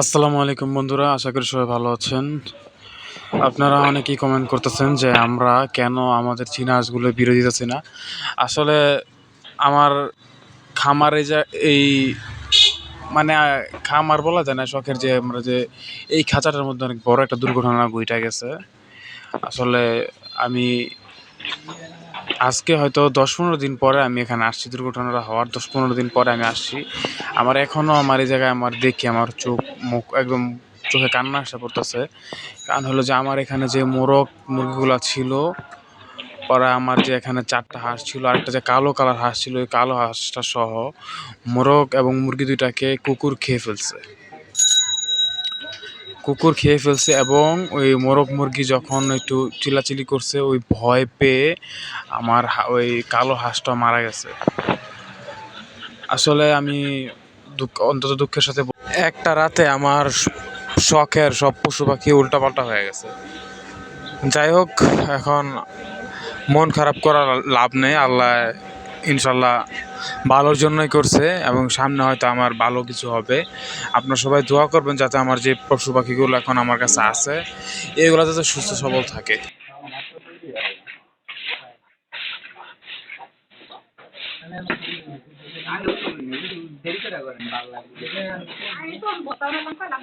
আসসালামু আলাইকুম বন্ধুরা, আশা করি সবাই ভালো আছেন। আপনারা অনেকেই কমেন্ট করতেছেন যে আমরা কেন আমাদের চীনা হাঁসগুলো বিরোধী দিতেছি না। আসলে আমার খামারে যা এই মানে খামার বলা যায় না, শখের যে আমরা যে এই খাঁচাটার মধ্যে অনেক বড় একটা দুর্ঘটনা ঘটে গেছে। আসলে আমি আজকে হয়তো দশ পনেরো দিন পরে আমি এখানে আসছি। দুর্ঘটনাটা হওয়ার দশ পনেরো দিন পরে আমি আসছি। আমার এখনও আমার এই জায়গায় আমার দেখি, আমার চোখ, মুখ একদম চোখে কান্না আসা পড়তেছে। কারণ হলো যে আমার এখানে যে মোরগ মুরগিগুলো ছিল, ওরা আমার যে এখানে চারটা হাঁস ছিল, আরেকটা যে কালো কালার হাঁস ছিল, ওই কালো হাঁসটা সহ মোরগ এবং মুরগি দুইটাকে কুকুর খেয়ে ফেলছে। কুকুর খেয়ে ফেলছে এবং ওই মোরগ মুরগি যখন একটু চিলাচিলি করছে, ওই ভয় পেয়ে আমার ওই কালো হাঁসটা মারা গেছে। আসলে আমি দুঃখ, অন্তত দুঃখের সাথে একটা রাতে আমার শখের সব পশু পাখি উল্টাপাল্টা হয়ে গেছে। যাই হোক, এখন মন খারাপ করার লাভ নেই, আল্লাহ ইনশাল্লাহ ভালোর জন্যই করছে এবং সামনে হয়তো আমার ভালো কিছু হবে। আপনারা সবাই দোয়া করবেন যাতে আমার যে পশু পাখিগুলো এখন আমার কাছে আছে, এগুলো যাতে সুস্থ সবল থাকে। আমি তো বোতামে লঙ্কা লাগ